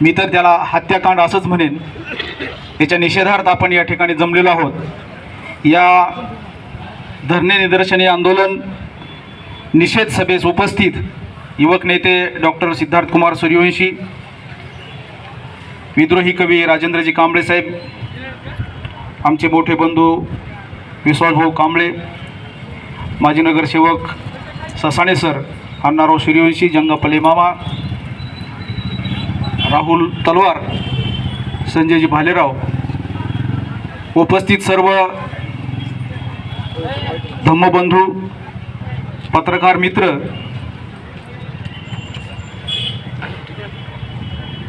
मी तर त्याला हत्याकांड असंच म्हणेन. याच्या निषेधार्थ आपण या ठिकाणी जमलेलो आहोत. या धरणे निदर्शने आंदोलन निषेध सभेस उपस्थित युवक नेते डॉक्टर सिद्धार्थ कुमार सूर्यवंशी विद्रोही कवी राजेंद्रजी कांबळे साहेब आमचे मोठे बंधू विश्वासभाऊ कांबळे माजी नगरसेवक ससाणे सर अण्णाराव सूर्यवंशी जंग मामा राहुल तलवार संजयजी भालेराव उपस्थित सर्व धम्मबंधू पत्रकार मित्र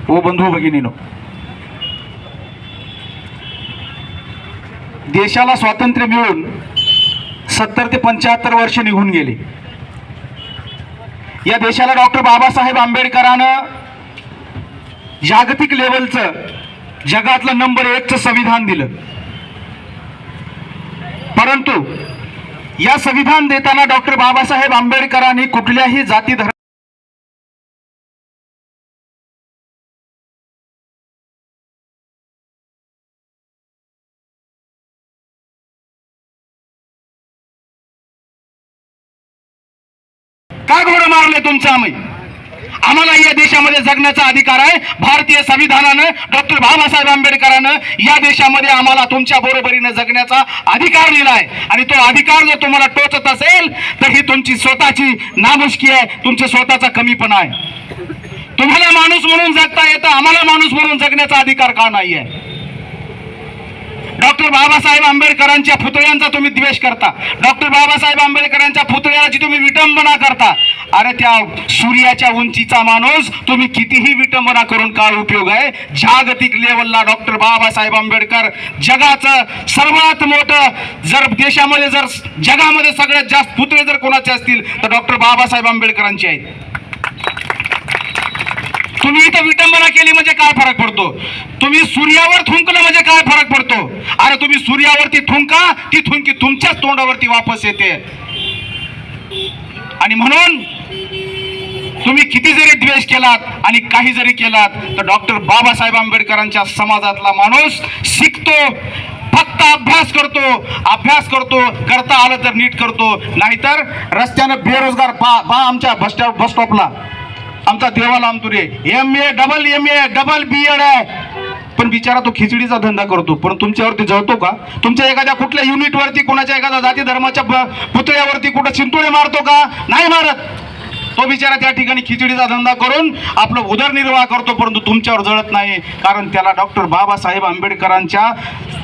ओ बंधू भगिनीनो देशाला स्वातंत्र्य मिळून सत्तर ते पंच्याहत्तर वर्ष निघून गेले. या देशाला डॉक्टर बाबासाहेब आंबेडकरानं जागतिक लेवलचं जगातलं नंबर एकचं संविधान दिलं. परंतु या संविधान देताना डॉक्टर बाबासाहेब आंबेडकरांनी कुठल्याही जाती धर्म का घोडं मारले तुमचं आम्ही? आम्हाला या देशामध्ये जगण्याचा अधिकार आहे. भारतीय संविधानानं डॉक्टर बाबासाहेब आंबेडकरानं या देशामध्ये आम्हाला तुमच्या बरोबरीनं जगण्याचा अधिकार दिला आहे. आणि तो अधिकार जर तुम्हाला टोचत असेल तर ही तुमची स्वतःची नामुष्की आहे. तुमचं स्वतःचा कमीपणा आहे. तुम्हाला माणूस म्हणून जगता येतं आम्हाला माणूस म्हणून जगण्याचा अधिकार का नाही आहे डॉक्टर बाबासाहेब आंबेडकरांच्या पुतळ्यांचा तुम्ही द्वेष करता. डॉक्टर बाबासाहेब आंबेडकरांच्या पुतळ्याची तुम्ही विटंबना करता. अरे त्या सूर्याच्या उंचीचा माणूस तुम्ही कितीही विटंबना करून काय उपयोग आहे? जागतिक लेवलला डॉक्टर बाबासाहेब आंबेडकर जगाचं सर्वात मोठं जर देशामध्ये जर जगामध्ये सगळ्यात जास्त पुतळे जर कोणाचे असतील तर डॉक्टर बाबासाहेब आंबेडकरांचे आहेत. तुम्ही इथं विटंबना केली म्हणजे काय फरक पडतो? तुम्ही सूर्यावर थुंकलं म्हणजे काय फरक पडतो? अरे तुम्ही सूर्यावरती थुंका ती थुंकी तुमच्याच तोंडावरती वापस येते. आणि म्हणून तुम्ही किती जरी द्वेष केलात आणि काही जरी केलात तर डॉक्टर बाबासाहेब आंबेडकरांच्या समाजातला माणूस शिकतो फक्त अभ्यास करतो अभ्यास करतो करता आलं तर नीट करतो. नाहीतर रस्त्यानं बेरोजगार पा पा आमच्या बस स्टॉप बस स्टॉपला. आमचा देवाला Amture M A double M A double B Ed आहे. पण बिचारा तो खिचडीचा धंदा करतो. पण तुमच्यावरती जळतो का? तुमच्या एखाद्या कुठल्या युनिटवरती कोणाच्या एखाद्या जाती धर्माच्या पुतळ्यावरती कुठं चिंतोळे मारतो का? नाही मारत. तो बिचारा त्या ठिकाणी खिचडीचा धंदा करून आपलं उदरनिर्वाह करतो परंतु तुमच्यावर जळत नाही कारण त्याला डॉक्टर बाबासाहेब आंबेडकरांच्या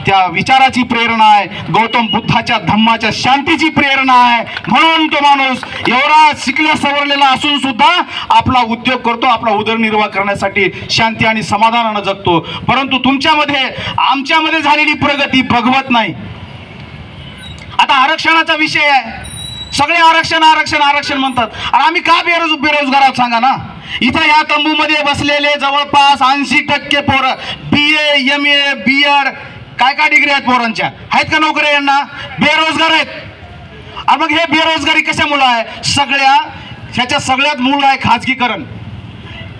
त्या विचाराची प्रेरणा आहे गौतम बुद्धाच्या धम्माच्या शांतीची प्रेरणा आहे. म्हणून तो माणूस एवढा शिकल्या सवरलेला असून सुद्धा आपला उद्योग करतो आपला उदरनिर्वाह करण्यासाठी शांती आणि समाधानानं जगतो. परंतु तुमच्यामध्ये आमच्यामध्ये झालेली प्रगती भगवत नाही. आता आरक्षणाचा विषय आहे. सगळे आरक्षण आरक्षण आरक्षण म्हणतात. आणि आम्ही का बेरोज बेरोजगार आहोत सांगा ना? इथं या तंबूमध्ये बसलेले जवळपास ऐंशी टक्के पोरं बी A M A B Ed काय काय डिग्री आहेत पोरांच्या? आहेत का नोकऱ्या यांना? बेरोजगार आहेत. आणि मग हे बेरोजगारी कशामुळं आहे? सगळ्या ह्याच्या सगळ्यात मूळ आहे खाजगीकरण.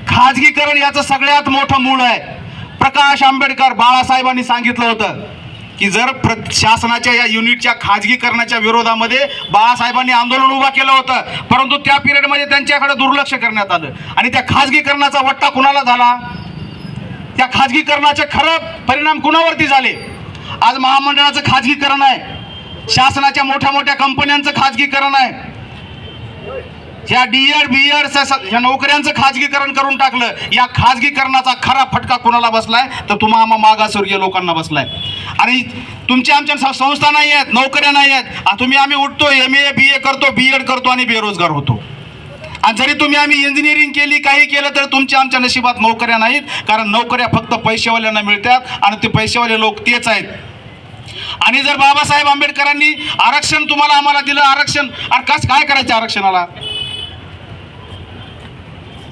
खाजगीकरण याचं सगळ्यात मोठं मूळ आहे. प्रकाश आंबेडकर बाळासाहेबांनी सांगितलं होतं. की जर प्र शासनाच्या या युनिटच्या खाजगीकरणाच्या विरोधामध्ये बाळासाहेबांनी आंदोलन उभा केलं होतं परंतु त्या पिरियडमध्ये त्यांच्याकडे दुर्लक्ष करण्यात आलं. आणि त्या खाजगीकरणाचा वट्टा कुणाला झाला? त्या खाजगीकरणाचे खरं परिणाम कुणावरती झाले? आज महामंडळाचं खाजगीकरण आहे. शासनाच्या मोठ्या मोठ्या कंपन्यांचं खाजगीकरण आहे. ह्या डी एड बी एड ह्या नोकऱ्यांचं खाजगीकरण करून टाकलं. या खाजगीकरणाचा खरा फटका कोणाला बसलाय? तर तुम्हा मागासवर्गीय लोकांना बसलाय. आणि तुमच्या आमच्या संस्था नाही आहेत नोकऱ्या नाही आहेत. तुम्ही आम्ही उठतो एम ए बी ए करतो बी एड करतो आणि बेरोजगार होतो. आणि जरी तुम्ही आम्ही इंजिनिअरिंग केली काही केलं तर तुमच्या आमच्या नशिबात नोकऱ्या नाहीत. कारण नोकऱ्या फक्त पैसेवाल्यांना मिळतात आणि ते पैसेवाले लोक तेच आहेत. आणि जर बाबासाहेब आंबेडकरांनी आरक्षण तुम्हाला आम्हाला दिलं आरक्षण अरे कस काय करायचं आरक्षणाला?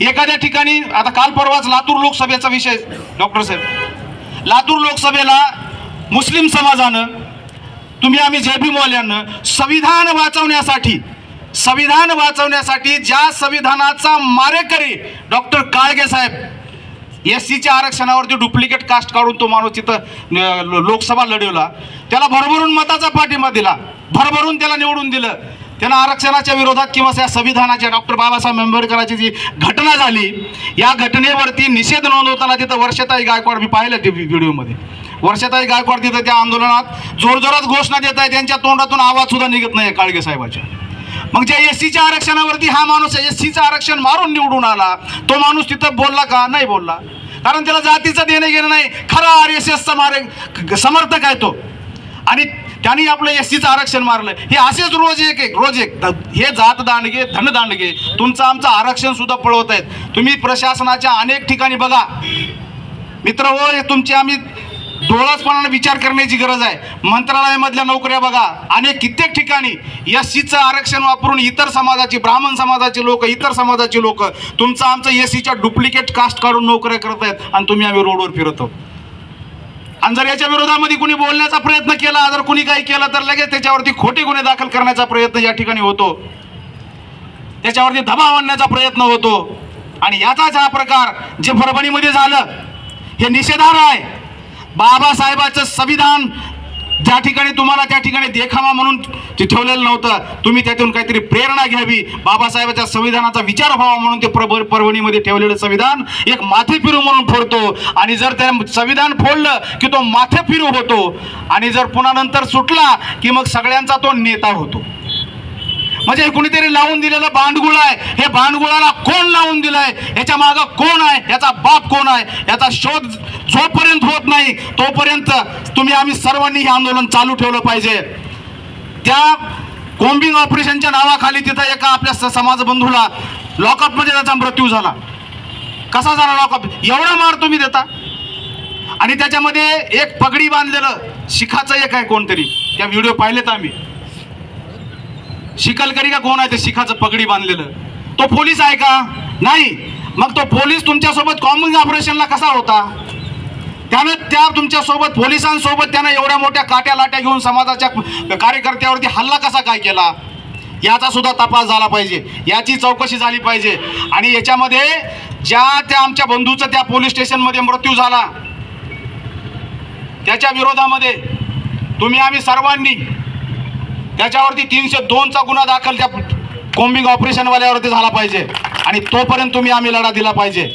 एखाद्या ठिकाणी आता काल परवाच लातूर लोकसभेचा विषय डॉक्टर साहेब. लातूर लोकसभेला मुस्लिम समाजानं तुम्ही आम्ही जयभीमवाल्यांना संविधान वाचवण्यासाठी संविधान वाचवण्यासाठी ज्या संविधानाचा मारेकरी डॉक्टर काळगे साहेब एस सीच्या आरक्षणावरती डुप्लिकेट कास्ट काढून तो माणूस तिथं लो- लोकसभा लढवला. त्याला भरभरून मताचा पाठिंबा दिला. भरभरून त्याला निवडून दिलं. त्यांना आरक्षणाच्या विरोधात किंवा त्या संविधानाच्या डॉक्टर बाबासाहेब आंबेडकरांची जी घटना झाली या घटनेवरती निषेध नोंदवताना तिथं वर्षताई गायकवाड मी पाहिलं ते व्हिडिओमध्ये. वर्षताई गायकवाड तिथं त्या आंदोलनात जोरजोरात घोषणा देत आहे त्यांच्या तोंडातून आवाज सुद्धा निघत नाही काळगे साहेबाच्या. मग ज्या एस सीच्या आरक्षणावरती हा माणूस एस सीचं आरक्षण मारून निवडून आला तो माणूस तिथं बोलला का? नाही बोलला. कारण त्याला जातीचं देणं घेणं नाही खरा आर एस एसचा मारे समर्थक आहे तो. आणि त्यांनी आपलं एस सीचं आरक्षण मारलं. हे असेच रोज एक एक रोज एक. हे जात दांडगे धनदांडगे तुमचं आमचं आरक्षण सुद्धा पळवत आहेत. तुम्ही प्रशासनाच्या अनेक ठिकाणी बघा. मित्र हो हे तुमची आम्ही डोळसपणाने विचार करण्याची गरज आहे. मंत्रालयामधल्या नोकऱ्या बघा. अनेक कित्येक ठिकाणी एस सीचं आरक्षण वापरून इतर समाजाची ब्राह्मण समाजाचे लोक इतर समाजाचे लोक तुमचं आमचं एस सीच्या डुप्लिकेट कास्ट काढून नोकऱ्या करत आहेत आणि तुम्ही आम्ही रोडवर फिरतो आणि जर याच्या विरोधामध्ये कुणी बोलण्याचा प्रयत्न केला जर कुणी काही केलं तर लगेच त्याच्यावरती खोटे गुन्हे दाखल करण्याचा प्रयत्न या ठिकाणी होतो. त्याच्यावरती दबाव आणण्याचा प्रयत्न होतो. आणि याचाच हा प्रकार जे परभणीमध्ये झालं हे निषेधार्ह आहे. बाबासाहेबाचं संविधान ज्या ठिकाणी तुम्हाला त्या ठिकाणी देखावा म्हणून ते ठेवलेलं नव्हतं तुम्ही त्यातून काहीतरी प्रेरणा घ्यावी. बाबासाहेबाच्या संविधानाचा विचार व्हावा म्हणून ते प्रभ परभणीमध्ये ठेवलेलं संविधान एक माथे फिरू म्हणून फोडतो. आणि जर त्या संविधान फोडलं की तो माथे फिरू होतो. आणि जर पुन्हा नंतर सुटला की मग सगळ्यांचा तो नेता होतो. म्हणजे कुणीतरी लावून दिलेलं बांडगुळ आहे. हे बांडगुळाला कोण लावून दिलंय? याच्या मागं कोण आहे? याचा बाप कोण आहे? याचा शोध जोपर्यंत होत नाही तोपर्यंत तुम्ही आम्ही सर्वांनी हे आंदोलन चालू ठेवलं पाहिजे. त्या कोम्बिंग ऑपरेशनच्या नावाखाली तिथं एका आपल्या स- समाज बंधूला लॉकअपमध्ये त्याचा मृत्यू झाला. कसा झाला लॉकअप? एवढा मार तुम्ही देता. आणि त्याच्यामध्ये एक पगडी बांधलेलं शिखाचं एक आहे कोणतरी. त्या व्हिडिओ पाहिलेत आम्ही. शिकलकरी का कोण आहे ते शिखाचं पगडी बांधलेलं? तो पोलीस आहे का? नाही. मग तो पोलीस तुमच्यासोबत कॉमन ऑपरेशनला कसा होता? त्यानं त्या तुमच्यासोबत पोलिसांसोबत त्यानं एवढ्या मोठ्या काट्या लाट्या घेऊन समाजाच्या कार्यकर्त्यावरती हल्ला कसा काय केला? याचा सुद्धा तपास झाला पाहिजे. याची चौकशी झाली पाहिजे. आणि याच्यामध्ये ज्या त्या आमच्या बंधूचा त्या पोलीस स्टेशनमध्ये मृत्यू झाला. त्याच्या विरोधामध्ये तुम्ही आम्ही सर्वांनी त्याच्यावरती तीनशे दोनचा गुन्हा दाखल त्या कोम्बिंग ऑपरेशनवाल्यावरती झाला पाहिजे. आणि तोपर्यंत तुम्ही आम्ही लढा दिला पाहिजे.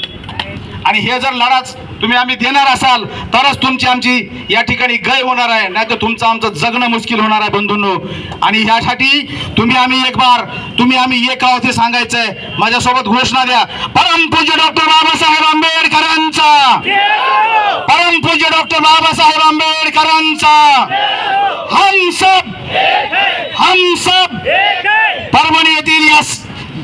आणि हे जर लढाच तुम्ही आम्ही देणार असाल तरच तुमची आमची या ठिकाणी गय होणार आहे. नाही तर तुमचं आमचं जगणं मुश्किल होणार आहे बंधूंनो. आणि ह्यासाठी तुम्ही आम्ही एक बार तुम्ही आम्ही एक आहोत हे सांगायचंय. माझ्यासोबत घोषणा द्या. परमपूज्य डॉक्टर बाबासाहेब आंबेडकरांचा. परमपूज्य डॉक्टर बाबासाहेब आंबेडकरांचा. हम सब हम सब परभणी येथील या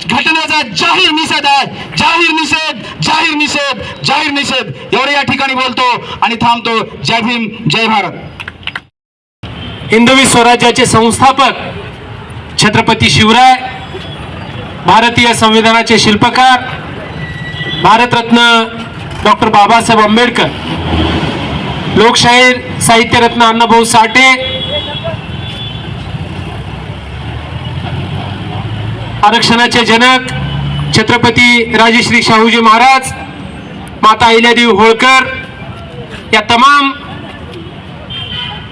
घटनेचा जाहीर निषेध आहे. जाहीर निषेध जाहीर निषेध जाहीर निषेध. एवढे या ठिकाणी बोलतो आणि थांबतो. जय भीम जय भारत. हिंदवी स्वराज्याचे संस्थापक छत्रपती शिवराय भारतीय संविधानाचे शिल्पकार भारतरत्न डॉक्टर बाबासाहेब आंबेडकर लोकशाहीर साहित्यरत्न अण्णाभाऊ साठे आरक्षणाचे जनक छत्रपती राजश्री शाहूजी महाराज माता अहिल्यादेवी होळकर या तमाम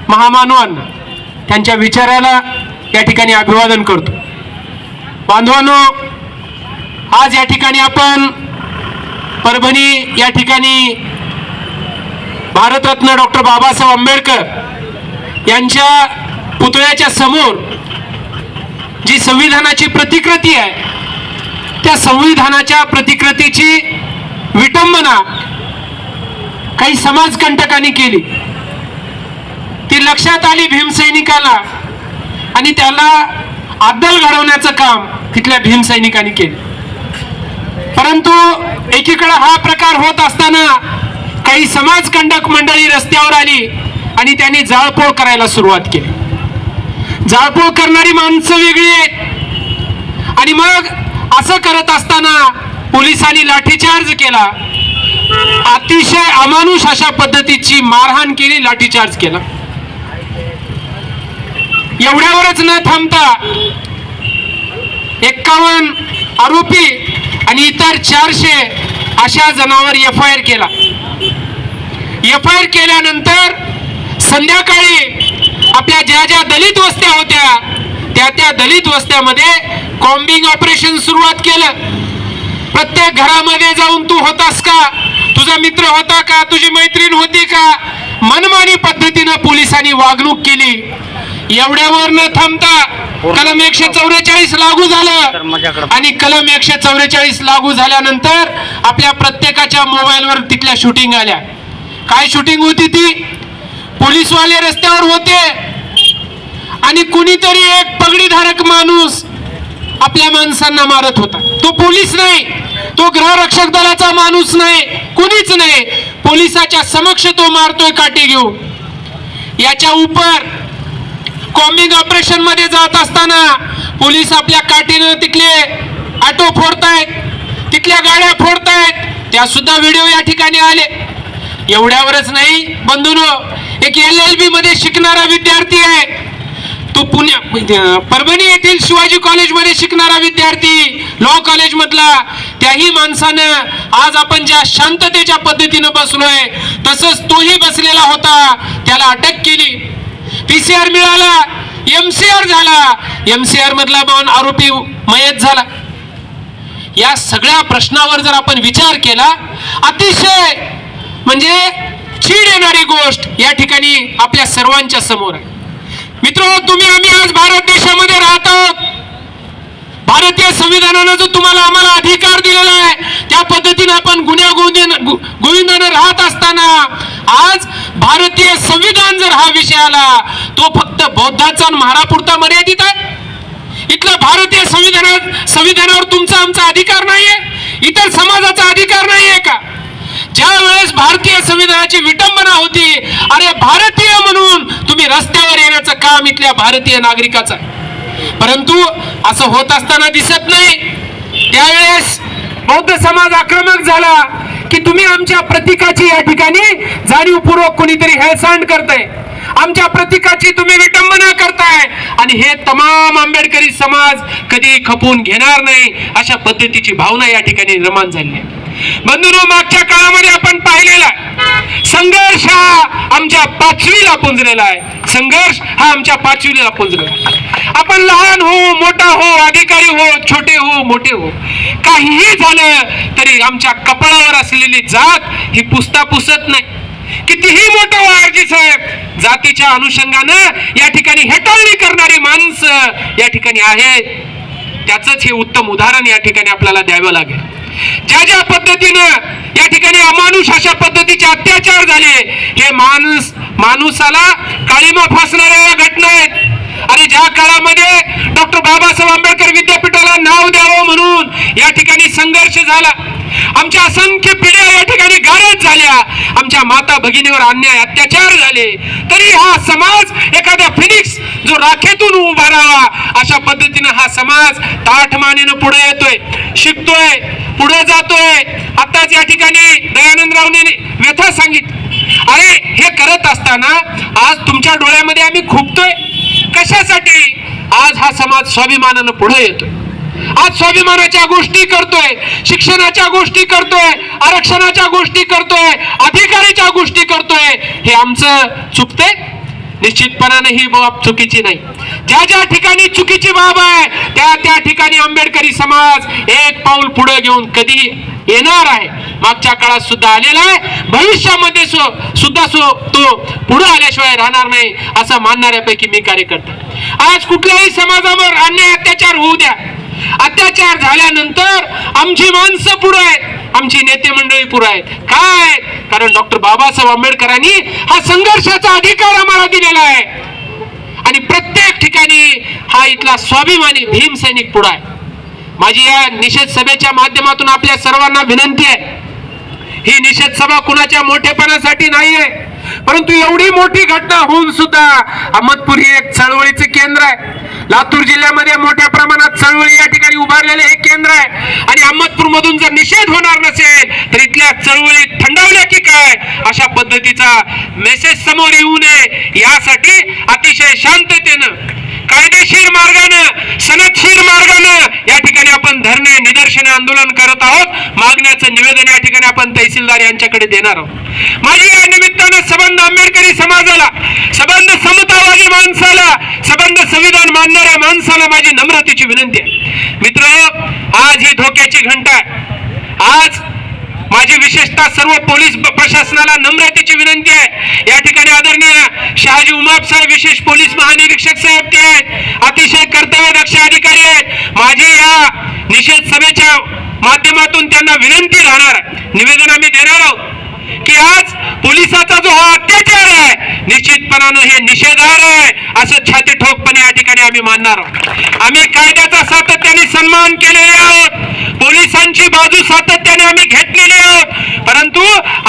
महामानवांना त्यांच्या विचाराला या ठिकाणी अभिवादन करतो. बांधवांनो आज या ठिकाणी आपण परभणी या ठिकाणी भारतरत्न डॉक्टर बाबासाहेब आंबेडकर यांच्या पुतळ्याच्या समोर जी संविधानाची प्रतिकृती आहे त्या संविधानाच्या प्रतिकृतीची विटंबना काही समाजकंटकांनी केली. ती लक्षात आली भीमसैनिकाला आणि त्याला अद्दल घडवण्याचं काम तिथल्या भीमसैनिकांनी केलं. परंतु एकीकडे हा प्रकार होत असताना काही समाजकंडक मंडळी रस्त्यावर आली आणि त्यांनी जाळपोळ करायला सुरुवात केली. जाळपोळ करणारी माणसं वेगळी आहेत. आणि मग असं करत असताना पोलिसांनी लाठीचार्ज केला. अतिशय अमानुष अशा पद्धतीची मारहाण केली लाठीचार्ज केला. एवढ्यावरच न थांबता एक्कावन्न आरोपी आणि इतर चारशे अशा जणांवर एफ आय आर केला. एफ आय आर केल्यानंतर संध्याकाळी आपल्या ज्या ज्या दलित वस्त्या होत्या त्या त्या दलित वस्त्यामध्ये कॉम्बिंग ऑपरेशन सुरुवात केलं. प्रत्येक घरामध्ये जाऊन तू होतास का? तुझा मित्र होता का? तुझी मैत्रीण होती का? मनमानी पद्धतीनं पोलिसांनी वागणूक केली. एवढ्यावर न थांबता कलम एकशे चौवेचाळीस लागू झालं. आणि कलम एकशे चौवेचाळीस लागू झाल्यानंतर आपल्या प्रत्येकाच्या मोबाईलवर तिथल्या शूटिंग आल्या. काय शूटिंग होती ती? पोलीसवाले रस्त्यावर होते. आणि कुणीतरी एक पगडीधारक माणूस आपल्या माणसांना मारत होता. तो पोलीस नाही. तो गृहरक्षक दलाचा माणूस नाही. कुणीच नाही. पोलिसाच्या समक्ष तो मारतोय काठी घेऊन. याच्या उपर कॉम्बिंग ऑपरेशनमध्ये जात असताना पोलीस आपल्या काठीनं तिथले ऑटो फोडतायत तिथल्या गाड्या फोडतायत. त्या सुद्धा व्हिडिओ या ठिकाणी आले. एवढ्यावरच नाही बंधून. एक एल एल बी मध्ये शिकणारा विद्यार्थी आहे. तो पुण्या परभणी येथील शिवाजी कॉलेजमध्ये शिकणारा विद्यार्थी लॉ कॉलेजमधला त्याही माणसानं आज आपण ज्या शांततेच्या पद्धतीनं बसलोय तसंच तोही बसलेला होता. त्याला अटक केली. पीसीआर मिळाला. एमसीआर झाला. एमसीआर मधला पण आरोपी मयत झाला. या सगळ्या प्रश्नावर जर आपण विचार केला अतिशय म्हणजे चीड येणारी गोष्ट या ठिकाणी आपल्या सर्वांच्या समोर आहे. मित्र तुम्ही आम्ही आज भारत देशामध्ये राहत आहोत. भारतीय संविधानानं जो तुम्हाला आम्हाला अधिकार दिलेला आहे त्या पद्धतीने आपण गुन्ह्या गोविंदानं राहत असताना आज भारतीय संविधान जर हा विषय आला तो फक्त बौद्धाचा महारापुरता मर्यादित आहे. इथलं भारतीय संविधानात संविधानावर तुमचा आमचा अधिकार नाहीये. इतर समाजाचा अधिकार नाहीये का? ज्या वेळेस भारतीय संविधानाची विटंबना होती अरे भारतीय म्हणून तुम्ही रस्त्यावर येण्याचं काम इथल्या भारतीय नागरिकाचं परंतु असं होत असताना दिसत नाही. त्यावेळेस बौद्ध समाज आक्रमक झाला की तुम्ही आमच्या प्रतीकाची या ठिकाणी जाणीवपूर्वक कोणीतरी हेळसांड करताय. आमच्या प्रतीकाची तुम्ही विटंबना करताय. आणि हे तमाम आंबेडकरी समाज कधी खपून घेणार नाही अशा पद्धतीची भावना या ठिकाणी निर्माण झाली आहे. बंधूंनो मागच्या काळामध्ये आपण पाहिलेला संघर्ष हा आमच्या पाचवीला पुंजलेला आहे. संघर्ष हा आमच्या पाचवीला पुंजलेला आहे. आपण लहान हो मोठा हो अधिकारी हो छोटे हो मोठे हो काहीही झालं तरी आमच्या कपाळावर असलेली जात ही पुसता पुसत नाही. कितीही मोठं वारजी साहेब जातीच्या अनुषंगानं या ठिकाणी हेटाळणी करणारी माणसं या ठिकाणी आहेत. त्याच हे उत्तम उदाहरण या ठिकाणी आपल्याला द्यावं लागेल. ज्या ज्या पद्धतीनं या ठिकाणी अमानुष अशा पद्धतीचे अत्याचार झाले हे माणूस माणूसाला काळीमा फासणाऱ्या या घटना आहेत. आणि ज्या काळामध्ये डॉक्टर बाबासाहेब आंबेडकर विद्यापीठाला नाव द्यावं म्हणून या ठिकाणी संघर्ष झाला आमच्या असंख्य पिढ्या या ठिकाणी गारद झाल्या आमच्या माता भगिनीवर अन्याय अत्याचार झाले तरी हा समाज एखाद्या फिनिक्स जो राखेतून उभा राहावा अशा पद्धतीनं हा समाज ताठमानेनं पुढे येतोय शिकतोय पुढे जातोय. आताच या ठिकाणी दयानंद रावने व्यथा सांगितली. अरे हे करत असताना आज तुमच्या डोळ्यामध्ये आम्ही खुपतोय. कशासाठी? आज हा समाज स्वाभिमानानं पुढे येतोय. आज स्वाभिमानाच्या गोष्टी करतोय शिक्षणाच्या गोष्टी करतोय आरक्षणाच्या गोष्टी करतोय अधिकाराच्या गोष्टी करतोय हे आमचं चुकतंय? निश्चितपणाने ही बाब चुकीची नाही. ज्या ज्या ठिकाणी चुकीची बाब आहे त्या त्या ठिकाणी आंबेडकरी समाज एक पाऊल पुढे घेऊन कधी येणार आहे. मागच्या काळात सुद्धा आलेला आहे. भविष्यामध्ये सु- सुद्धा सु तो पुढे आल्याशिवाय राहणार नाही असं मानणाऱ्यापैकी मी कार्यकर्ता. आज कुठल्याही समाजावर अन्याय अत्याचार होऊ द्या. अत्याचार झाल्यानंतर आमची माणसं पुढे आहेत. आमची नेते मंडळी पुढे आहेत. काय? कारण डॉक्टर बाबासाहेब आंबेडकरांनी हा संघर्षाचा अधिकार आम्हाला दिलेला आहे. आणि प्रत्येक ठिकाणी हा इथला स्वाभिमानी भीम सैनिक पुढे आहे. माझी या निषेध सभेच्या माध्यमातून आपल्या सर्वांना विनंती आहे. ही निषेध सभा कुणाच्या मोठेपणासाठी नाही आहे परंतु एवढी मोठी घटना होऊन सुद्धा अहमदपूर ही एक चळवळीचे केंद्र आहे. लातूर जिल्ह्यामध्ये मोठ्या प्रमाणात चळवळी या ठिकाणी उभारलेले हे केंद्र आहे. आणि अहमदपूर मधून जर निषेध होणार नसेल तर इथल्या चळवळी थंडावल्या की काय? अशा पद्धतीचा मेसेज समोर येऊ नये. यासाठी अतिशय शांततेनं कायदेशीर मार्गानं सनदशीर मार्गानं या ठिकाणी आपण धरणे निदर्शन आंदोलन करत आहोत. मागण्याचं निवेदन या ठिकाणी आपण तहसीलदार यांच्याकडे देणार आहोत. माझी या निमित्तानं सबंध आंबेडकरी समाजाला सबंध समतावादी माणसाला सबंध संविधान मानणाऱ्या माणसाला माझी नम्रतेची विनंती आहे. मित्र आज ही धोक्याची घंटा आहे. आज माझी विशेषतः सर्व पोलीस प्रशासनाला नम्रतेची विनंती आहे. या ठिकाणी आदरणीय शहाजी उमाप साहेब विशेष पोलीस महानिरीक्षक साहेब ते आहेत. अतिशय कर्तव्यदक्ष अधिकारी आहेत. माझी या निषेध सभेच्या माध्यमातून त्यांना विनंती राहणार. निवेदन आम्ही देणार आहोत की आज पोलिसाचा जो हा अत्याचार आहे निश्चितपणानं हे निषेधार आहे असं छाती ठोकपणे या ठिकाणी आम्ही मानणार आहोत. आम्ही कायद्याचा सातत्याने सन्मान केलेले आहोत. पोलिसांची बाजू सातत्याने आम्ही घेतलेली आहोत. परंतु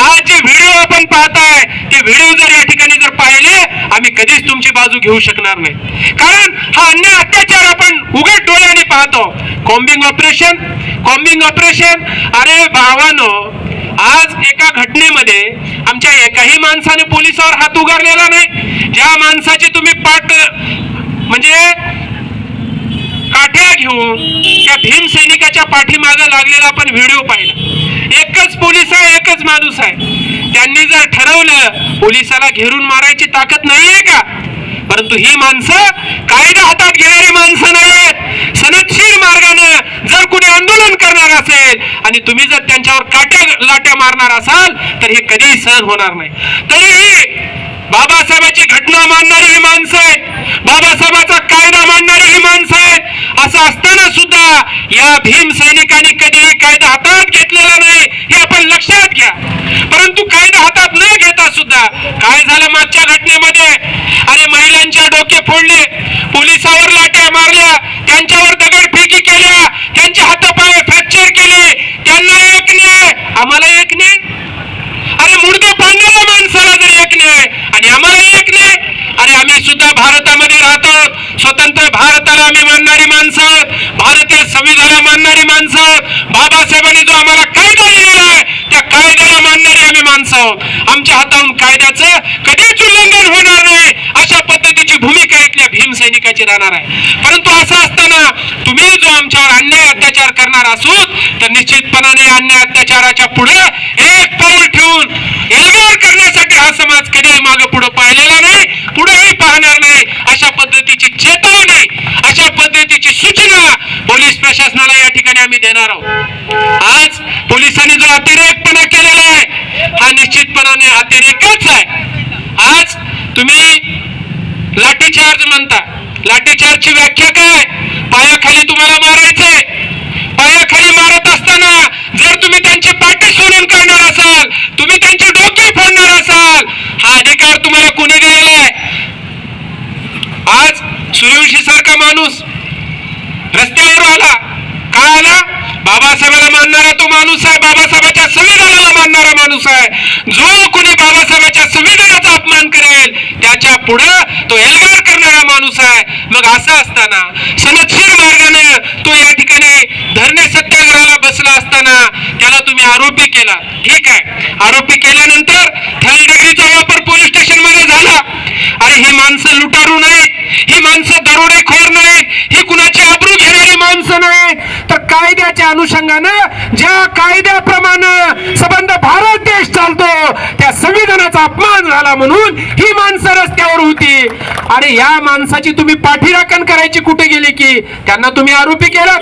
आज जे व्हिडिओ आपण पाहताय ते व्हिडिओ जर या ठिकाणी जर पाहिले आम्ही कधीच तुमची बाजू घेऊ शकणार नाही. कारण हा अन्य अत्याचार आपण उघड डोळ्याने पाहतो. Combing operation combing operation. अरे भावानो आज एका घटनेमध्ये आमच्या एकाही माणसाने पोलिसावर हात उगारलेला नाही. ज्या माणसाची तुम्ही पाठ म्हणजे काठ्या घेऊन त्या भीम सैनिकाच्या पाठीमागे लागलेला आपण व्हिडिओ पाहिला. एकच पोलीस आहे एकच माणूस आहे. त्यांनी जर ठरवलं पोलिसाला घेरून मारायची ताकद नाहीये का? परंतु ही माणसं कायदा हातात घेणारी माणसं नाहीत सनदशीर मार्गाने जर कुणी आंदोलन करणार असेल आणि तुम्ही जर त्यांच्यावर काट्या लाट्या मारणार असाल तर हे कधीही सहन होणार नाही. तरीही बाबासाहेबाची घटना मानणारी ही माणसं आहेत. बाबासाहेबाचा कायदा मानणारी ही माणसं आहेत. असं असताना सुद्धा या भीम सैनिकांनी कधीही कायदा हातात घेतलेला नाही हे आपण लक्षात घ्या. परंतु कायदा हातात न घेता सुद्धा काय झालं मागच्या घटनेमध्ये? अरे महिलांच्या डोके फोडले पोलिसावर लाट्या मारल्या त्यांच्यावर दगडफेकी केल्या त्यांचे हातपाय फ्रॅक्चर केले त्यांना एक न्याय आम्हाला एक न्याय अरे मुडदे पाडणाऱ्या माणसाला जर एक न्याय आणि आम्हाला एक न्याय अरे आम्ही सुद्धा भारतामध्ये राहतो स्वतंत्र भारताला आम्ही मानणारी माणसं भारतीय संविधानाला मानणारी माणसं बाबासाहेबांनी जो आम्हाला कायदा दिलेला आहे त्या कायद्याला मानणारी आम्ही माणसं आहोत. आमच्या हाताहून कायद्याचं कधीच उल्लंघन होणार नाही. अशा पद्धतीची भूमिका इथल्या भीम सैनिकाची राहणार आहे. परंतु असं असताना तुम्ही जो आमच्यावर अन्याय अत्याचार करणार असू तर निश्चितपणाने अन्याय अत्याचाराच्या पुढे एक पाऊल ठेवून एल्गार करण्यासाठी हा समाज कधीही मागे पुढे पाहिलेला नाही पुढेही पाहणार नाही अशा पद्धतीची चेतावणी अशा पद्धतीची सूचना पोलीस प्रशासनाला या ठिकाणी आम्ही देणार आहोत. आज पोलिसांनी जो अतिरेकपणा केलेला आहे हा निश्चितपणाने अतिरेकच आहे. आज तुम्ही लाठीचार्ज म्हणता. लाठीचार्जची व्याख्या काय? पायाखाली तुम्हाला मारायचंय. पायाखाली मारत असताना जर तुम्ही त्यांची पाठी सोडून काढणार असाल तुम्ही त्यांचे डोके फोडणार असाल हा अधिकार तुम्हाला कोणी दिलेला आहे आज सूर्यवंशी सारखा माणूस रस्त्यावर आला का आला बाबासाहेबाला मानणारा तो माणूस आहे. बाबासाहेबाच्या संविधानाला मानणारा माणूस आहे. जो कोणी बाबासाहेबाच्या संविधानाचा अपमान करेल त्याच्या पुढे तो एल्गार करणारा माणूस आहे. मग असं असताना सनदशीर मार्गाने तो या ठिकाणी धरणे सत्याग्रहाला बसला असताना त्याला तुम्ही आरोपी केला. ठीक आहे. आरोपी केल्यानंतर थर्ड डिग्रीचा वापर पोलीस स्टेशनमध्ये झाला. अरे ही माणसं लुटारू नाहीत. ही माणसं दरोडेखोर नाहीत. घेणारी तर कायद्याच्या अनुषंगानं ज्या कायद्याप्रमाणे संबंध भारत देश चालतो त्या संविधानाचा अपमान झाला म्हणून ही माणसं रस्त्यावर होती. अरे या माणसाची तुम्ही पाठीराखण करायची कुठे गेली की त्यांना तुम्ही आरोपी केलं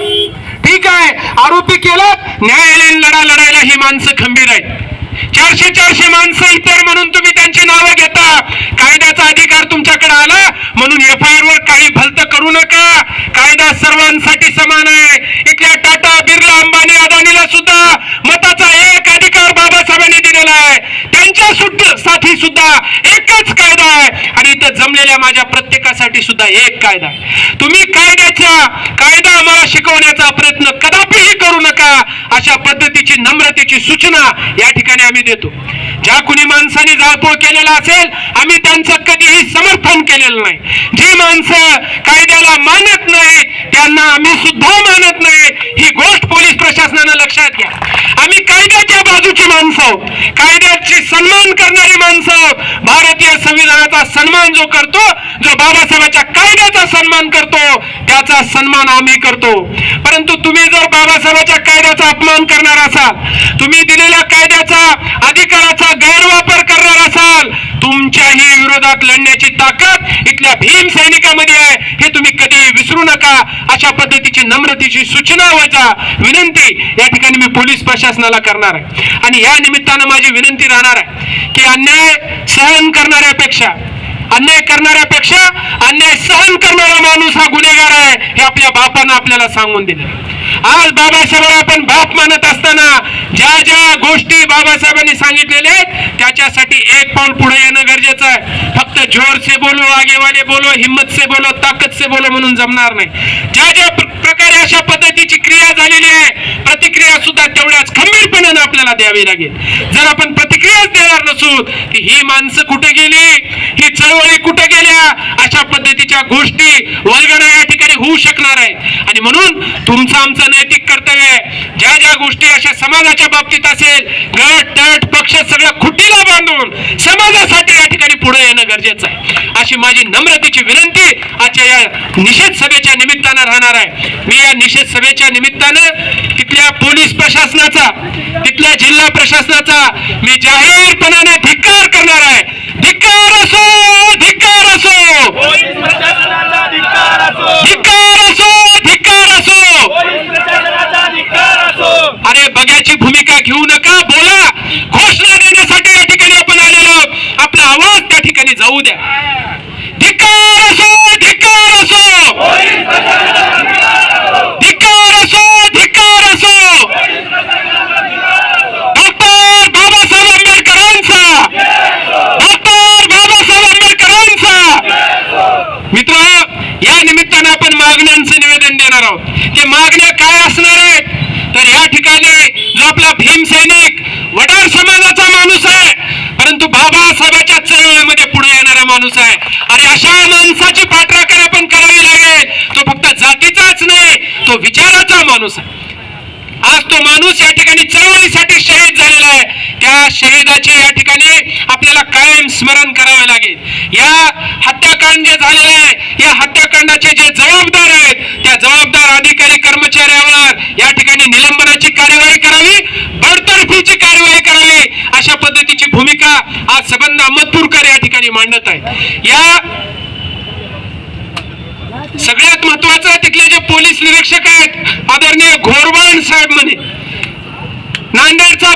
ठीक आहे आरोपी केलं न्यायालयीन लढा लढायला ही माणसं खंबीर आहेत. चारशे चारशे माणसं इतर म्हणून तुम्ही त्यांची नावं घेता. कायद्याचा अधिकार तुमच्याकडे आला म्हणून एफ आय आर वर काही भलत करू नका. कायदा सर्वांसाठी समान आहे. इथल्या टाटा बिर्ला अंबानी अदानीला सुद्धा मताचा एक अधिकार दिलेला आहे. त्यांच्या सुद्धा साठी सुद्धा एकच कायदा आहे. आणि इथं जमलेल्या माझ्या प्रत्येकासाठी सुद्धा एक कायदा आहे. तुम्ही कायद्याचा कायदा आम्हाला शिकवण्याचा प्रयत्न कदापिही करू नका अशा पद्धतीची नम्रतेची सूचना या ठिकाणी आम्ही देतो. ज्या कुणी माणसाने जाळपोळ केलेला असेल आम्ही त्यांचं कधीही समर्थन केलेलं नाही. जी माणसं कायद्याला मानत नाही त्यांना आम्ही सुद्धा मानत नाही ही गोष्ट पोलीस प्रशासनानं लक्षात घ्या आम्ही कायद्याच्या बाजूची माणसं आहोत. कायद्याची सन्मान करणारी माणसं आहोत. भारतीय संविधानाचा सन्मान जो करतो जो बाबासाहेबांच्या कायद्याचा सन्मान करतो त्याचा सन्मान आम्ही करतो परंतु तुम्ही जर बाबासाहेबांच्या कायद्याचा अपमान करणार असाल तुम्ही दिलेल्या कायद्याचा अधिकाराचा गैरवापर करणार असाल तुमच्याही विरोधात लढण्याची ताकद इथल्या भीम सैनिकामध्ये आहे. हे तुम्ही कधी विसरू नका. अशा पद्धतीची नम्रतेची सूचना व्हायचा विनंती या ठिकाणी मी पोलीस प्रशासनाला करणार आहे. आणि या निमित्तानं माझी विनंती राहणार आहे की अन्याय सहन करणाऱ्यापेक्षा अन्याय करणाऱ्यापेक्षा अन्याय सहन करणारा माणूस हा गुन्हेगार आहे हे आपल्या बापानं आपल्याला सांगून दिलं. आज बाबासाहेबांना आपण बाप मानत असताना ज्या ज्या गोष्टी बाबासाहेबांनी सांगितलेल्या आहेत त्याच्यासाठी एक पाऊल पुढे येणं गरजेचं आहे. फक्त जोर से बोलो आगेवाले बोलो हिम्मत से बोलो ताकद से बोलो म्हणून जमणार नाही. ज्या ज्या प्र- प्रकारे अशा पद्धतीची क्रिया झालेली आहे प्रतिक्रिया सुद्धा तेवढ्याच खंबीरपणानं आपल्याला द्यावी लागेल. जर आपण प्रतिक्रियाच देणार नसू की ही माणसं कुठे गेली ही चळवळी कुठे गेल्या? अशा पद्धतीच्या गोष्टी वल्गना या ठिकाणी होऊ शकणार आहे आणि म्हणून तुमचं आमचं नैतिक कर्तव्य आहे. ज्या ज्या गोष्टी अशा समाजाच्या बाबतीत असेल गट तट पक्ष सगळं खुटीला बांधून समाजासाठी या ठिकाणी पुढे येणं गरजेचं आहे. अशी माझी नम्रतेची विनंती आजच्या या निषेध सभेच्या निमित्तानं राहणार आहे. मी या निषेध सभेच्या निमित्तानं तिथल्या पोलीस प्रशासनाचा तिथल्या जिल्हा प्रशासनाचा मी जाहीरपणाने धिक्कार करणार आहे. धिक्कार असो! धिक्कार असो. धिक्कार असो. धिक्कार असो अरे बघ्याची भूमिका घेऊ नका बोला घोषणा देण्यासाठी या ठिकाणी आपण आलेलो आहोत. आपला आवाज त्या ठिकाणी जाऊ द्या धिक्कार असो धिक्कार असो पोलीस प्रशासनाचा धिक्कार असो धिक्कार असो धिक्कार असो डॉक्टर बाबासाहेब आंबेडकरांचा डॉक्टर बाबासाहेब आंबेडकरांचा मित्र या निमित्तानं आपण मागण्यांचं निवेदन देणार आहोत ते मागण्या काय असणार आहेत तर या ठिकाणी जो आपला भीम सैनिक वडार समाजाचा माणूस आहे परंतु बाबासाहेबाच्या चळवळीमध्ये पुढे येणारा माणूस आहे आणि अशा माणसाची पाठराखण आपण करावी लागेल तो फक्त जातीचाच नाही तो विचाराचा माणूस आहे. आज तो माणूस या ठिकाणी चळवळीसाठी शहीद झालेला आहे. त्या शहीदाचे या ठिकाणी आपल्याला कायम स्मरण करावे लागेल. या हत्याकांड जे झालेलं आहे या हत्याकांडाचे जे जबाबदार आहेत त्या जबाबदार अधिकारी कर्मचाऱ्यावर या ठिकाणी निलंबनाची कार्यवाही करावी बडतर्फीची कार्यवाही करावी अशा पद्धतीची भूमिका आज सबंध अहमदपूरकर या ठिकाणी मांडत आहेत. या सगळ्यात महत्वाचं तिथले जे पोलीस निरीक्षक आहेत आदरणीय घोरबाण साहेब म्हणे. नांदेडचा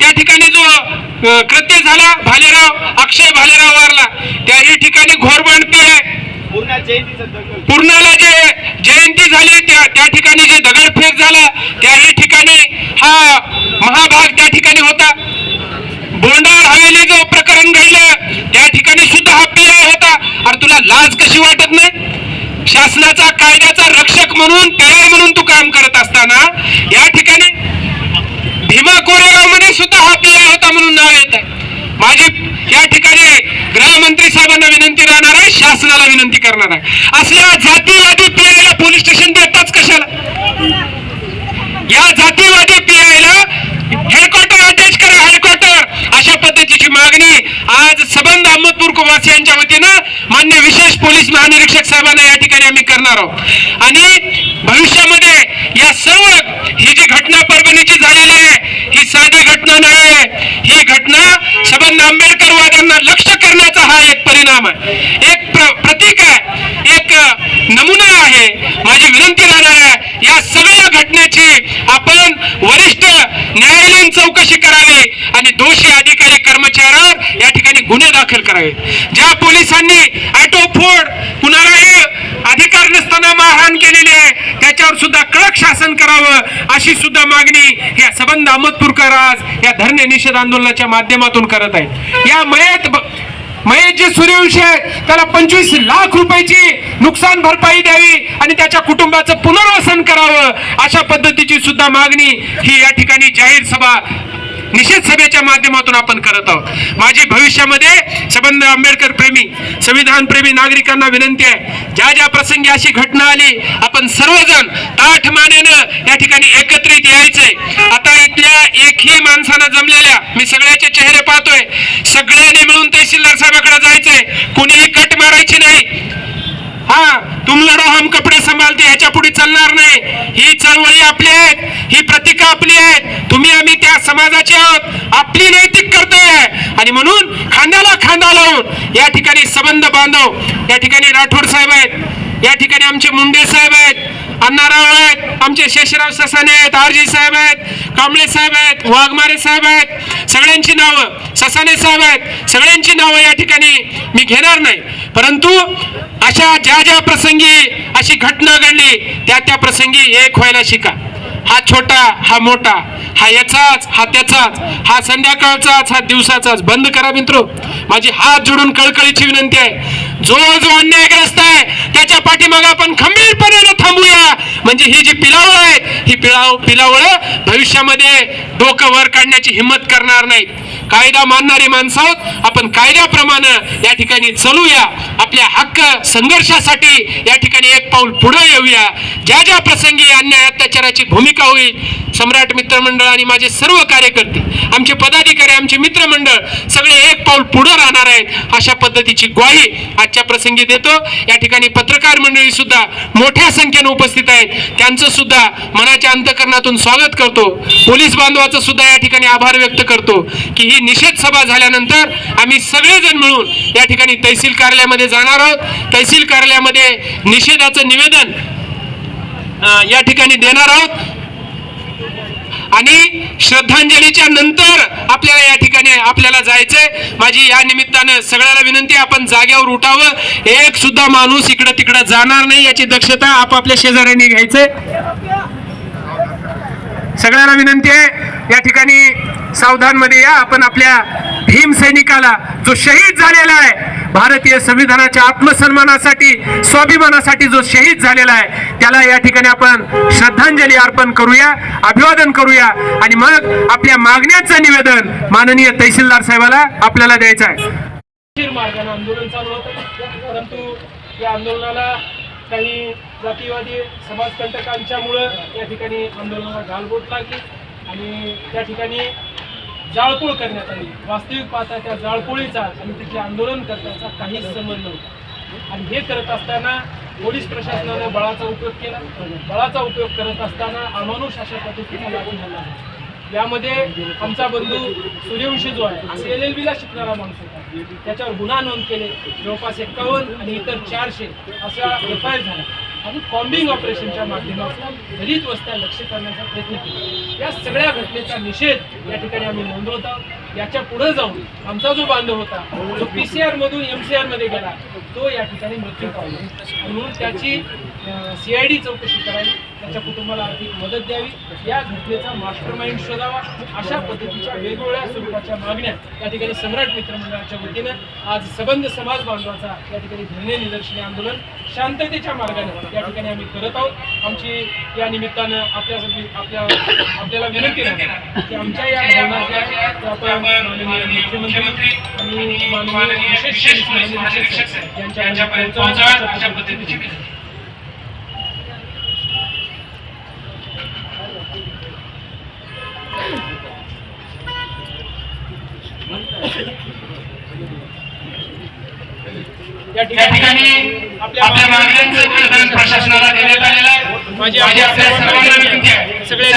त्या ठिकाणी जो कृत्य झाला भालेराव अक्षय भालेराव वारला त्याही ठिकाणी घोरबाण पी आहे. पूर्णाला जे जयंती झाली त्या त्या ठिकाणी जे दगडफेक झाला त्याही ठिकाणी हा महाभाग त्या ठिकाणी होता. बोंडाळ हवेली जो प्रकरण घडलं त्या ठिकाणी सुद्धा हा पी आय होता. अरे तुला लाज कशी वाटत नाही? शासनाचा कायद्याचा रक्षक म्हणून पी आय म्हणून तू काम करत असताना या ठिकाणी भीमा कोरेगावमध्ये सुद्धा हा पी आय होता म्हणून नाव येत आहे. माझी या ठिकाणी गृहमंत्री साहेबांना विनंती राहणार आहे शासनाला विनंती करणार आहे. असल्या जातीवादी पी पोलीस स्टेशन देताच कशाला? या जातीवादी पीआयला हेडक्वार्टर अटॅच करा हेडक्वार्टर अशा पद्धतीची मागणी आज सबंध कुटुंबवासियांच्या वतीनं मान्य विशेष पोलीस महानिरीक्षक साहेबांना या ठिकाणी आम्ही करणार आहोत. आणि भविष्यामध्ये या सर्व ही जी घटना परभणीची झालेली आहे ही साधी घटना नाही. ही घटना सबंध आंबेडकरवाद्यांना लक्ष करण्याचा हा एक परिणाम आहे. एक प्र- प्रतीक आहे. एक नमुना आहे. माझी विनंती राहणार आहे या सगळ्या घटनेची आपण वरिष्ठ न्यायालयीन चौकशी करावी आणि दोषी अधिकारी कर्मचाऱ्यावर या ठिकाणी गुन्हे दाखल करावे. ज्या पोलिसांनी ऑटो फोड कुणालाही अधिकार नसताना मारहाण केलेली आहे. त्याच्यावर सुद्धा कडक शासन करावं अशी सुद्धा मागणी या सबंध अहमदपूरकर आज या धरणे निषेध आंदोलनाच्या माध्यमातून करत आहेत. या मयत ब- महेश जे सूर्यवंशी आहे त्याला पंचवीस लाख रुपयाची नुकसान भरपाई द्यावी आणि त्याच्या कुटुंबाचं पुनर्वसन करावं अशा पद्धतीची सुद्धा मागणी ही या ठिकाणी जाहीर सभा निषेध सभेच्या माध्यमातून आपण करत आहोत. माझी भविष्यामध्ये संबंध आंबेडकर प्रेमी संविधान प्रेमी नागरिकांना विनंती आहे ज्या ज्या प्रसंगी अशी घटना आली आपण सर्वजण ताठ मानेनं या ठिकाणी एकत्रित यायचंय. आता इथल्या एकही माणसानं जमलेल्या मी सगळ्याचे चेहरे पाहतोय सगळ्यांनी मिळून तहसीलदार साहेबाकडे जायचंय. कुणीही कट मारायची नाही. हा तुम लढो हम कपडे सांभाळते ह्याच्या पुढे चालणार नाही. ही चळवळी आपली आहेत ही प्रतिका आपली आहेत. तुम्ही आम्ही त्या समाजाचे आहोत. आपली नैतिक कर्तव्य आहे. आणि म्हणून खांद्याला खांदा लावून या ठिकाणी संबंध बांधव या ठिकाणी राठोड साहेब आहेत या ठिकाणी आमचे मुंडे साहेब आहेत अण्णाराव आहेत आमचे शेषराव ससाने आहेत आरजी साहेब आहेत कांबळे साहेब आहेत वाघमारे साहेब आहेत. सगळ्यांची नावं ससाने साहेब आहेत. सगळ्यांची नावं या ठिकाणी मी घेणार नाही. परंतु अशा ज्या ज्या प्रसंगी अशी घटना घडली त्या त्या प्रसंगी एक व्हायला शिका. हा छोटा हा मोठा हा याचाच हा त्याचाच हा संध्याकाळचाच हा दिवसाचाच. बंद करा मित्र. माझी हात जोडून कळकळीची विनंती आहे. जो जो अन्यायग्रस्त आहे त्याच्या पाठीमागे आपण खंबीरपणे थांबूया. म्हणजे ही जी पिलावळ आहे ही पिलाव पिलावळ भविष्यामध्ये डोकं वर काढण्याची हिंमत करणार नाहीत. कायदा मानणारी माणसं आहोत आपण कायद्याप्रमाणे या ठिकाणी चलूया. आपल्या हक्क संघर्षासाठी या ठिकाणी एक पाऊल पुढे येऊया. ज्या ज्या प्रसंगी अन्याय अत्याचाराची भूमिका होईल सम्राट मित्रमंडळ आणि माझे सर्व कार्यकर्ते आमचे पदाधिकारी आमचे मित्रमंडळ सगळे पाऊल पुढे राहणार आहेत अशा पद्धतीची ग्वाही आजच्या प्रसंगी देतो. या ठिकाणी पत्रकार मंडळी सुद्धा मोठ्या संख्येने उपस्थित आहेत. त्यांचं सुद्धा मनाच्या अंतकरणातून स्वागत करतो. पोलीस बांधवाचं सुद्धा या ठिकाणी आभार व्यक्त करतो की ही निषेध सभा झाल्यानंतर आम्ही सगळेजण मिळून या ठिकाणी तहसील कार्यालयामध्ये जाणार आहोत. तहसील कार्यालयामध्ये निषेधाचं निवेदन या ठिकाणी देणार आहोत. आणि श्रद्धांजलीच्या नंतर आपल्याला या ठिकाणी आपल्याला जायचंय. माझी या निमित्तानं सगळ्याला विनंती आपण जाग्यावर उठावं. एक सुद्धा माणूस इकडं तिकडं जाणार नाही याची दक्षता आपापल्या शेजाऱ्यांनी घ्यायचंय. सगळ्यांना विनंती आहे. या ठिकाणी सावधानमध्ये या. आपण आपल्या भीम सैनिकाला जो शहीद झालेला आहे भारतीय संविधानाच्या आत्मसन्मानासाठी स्वाभिमानासाठी जो शहीद झालेला आहे त्याला या ठिकाणी आपण श्रद्धांजली अर्पण करूया अभिवादन करूया. आणि मग आपल्या मागण्याचं निवेदन माननीय तहसीलदार साहेबाला आपल्याला द्यायचं आहे. आंदोलन चालू होतं. परंतु या आंदोलनाला काही जातीवादी समाजकंटकांच्यामुळं या ठिकाणी आंदोलनाला गालबोट लागली. आणि त्या ठिकाणी जाळपोळ करण्यात आली. वास्तविक पाहता त्या जाळपोळीचा आणि तिथले आंदोलन करण्याचा काहीच संबंध नव्हता आणि हे करत असताना पोलीस प्रशासनानं बळाचा उपयोग केला. बळाचा उपयोग करत असताना अमानुष अशा पद्धतीने लागू झाला. यामध्ये आमचा बंधू सूर्यवंशी जो आहे एल एल बीला शिकणारा माणूस होता. त्याच्यावर गुन्हा नोंद केले. जवळपास एक्कावन्न आणि इतर चारशे असा एफ आय झाला. आणि कॉम्बिंग ऑपरेशनच्या माध्यमातून दलित वस्त्या लक्ष करण्याचा प्रयत्न केला. या सगळ्या घटनेचा निषेध या ठिकाणी आम्ही नोंदवतो याच्यापुढे जाऊन आमचा जो बांधव होता जो पी सी आर मधून एम सी आरमध्ये गेला. तो या ठिकाणी मृत्यू पावला. म्हणून त्याची सी आय डी चौकशी करावी. त्याच्या कुटुंबाला आर्थिक मदत द्यावी. या घटनेचा मास्टर माइंड शोधावा. अशा पद्धतीच्या वेगवेगळ्या स्वरूपाच्या मागण्या या ठिकाणी सम्राट मित्रमंडळाच्या वतीनं आज सबंध समाज बांधवाचा या ठिकाणी धरणे निदर्शने आंदोलन शांततेच्या मार्गाने या ठिकाणी आम्ही करत आहोत. आमची या निमित्तानं आपल्यासाठी आपल्या आपल्याला विनंती आहे की आमच्या या मुख्यमंत्री आणि माननीय विशेष पोलीस या ठिकाणी आपल्या मागण्यांचं निवेदन प्रशासनाला देण्यात आलेलं आहे. माझी आपल्या सर्वांना विनंती आहे. सगळे